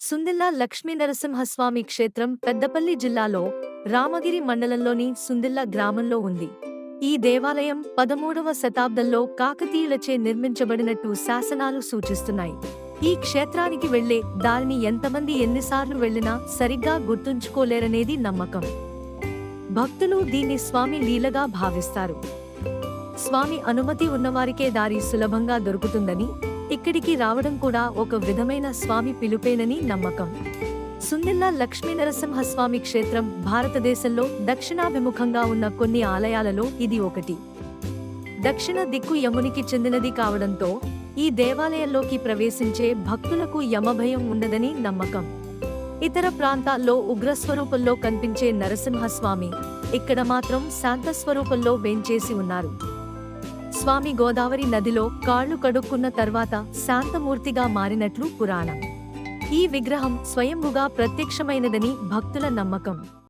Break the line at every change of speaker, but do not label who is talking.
సుందిల్లా లక్ష్మీ నరసింహస్వామి క్షేత్రం పెద్దపల్లి జిల్లాలో రామగిరి మండలంలోని సుందిల్లా గ్రామంలో ఉంది. ఈ దేవాలయం పదమూడవ శతాబ్దంలో కాకతీయులచే నిర్మించబడినట్టు శాసనాలు సూచిస్తున్నాయి. ఈ క్షేత్రానికి వెళ్ళే దారిని ఎంతమంది ఎన్నిసార్లు వెళ్ళినా సరిగ్గా గుర్తుంచుకోలేరనేది నమ్మకం. భక్తులు దీన్ని స్వామి లీలగా భావిస్తారు. స్వామి అనుమతి ఉన్నవారికే దారి సులభంగా దొరుకుతుందని ఇక్కడికి రావడం కూడా ఒక విధమైన స్వామి పిలుపేనని నమ్మకం. సుందిల్లా లక్ష్మీ నరసింహస్వామి క్షేత్రం భారతదేశంలో దక్షిణాభిముఖంగా ఉన్న కొన్ని ఆలయాలలో ఇది ఒకటి. దక్షిణ దిక్కు యమునికి చెందినది కావడంతో ఈ దేవాలయంలోకి ప్రవేశించే భక్తులకు యమభయం ఉండదని నమ్మకం. ఇతర ప్రాంతాల్లో ఉగ్రస్వరూపంలో కనిపించే నరసింహస్వామి ఇక్కడ మాత్రం శాంత స్వరూపంలో వేంచేసి ఉన్నారు. స్వామి గోదావరి నదిలో కాళ్ళు కడుక్కున్న తర్వాత శాంతమూర్తిగా మారినట్లు పురాణం. ఈ విగ్రహం స్వయంభుగా ప్రత్యక్షమైనదని భక్తుల నమ్మకం.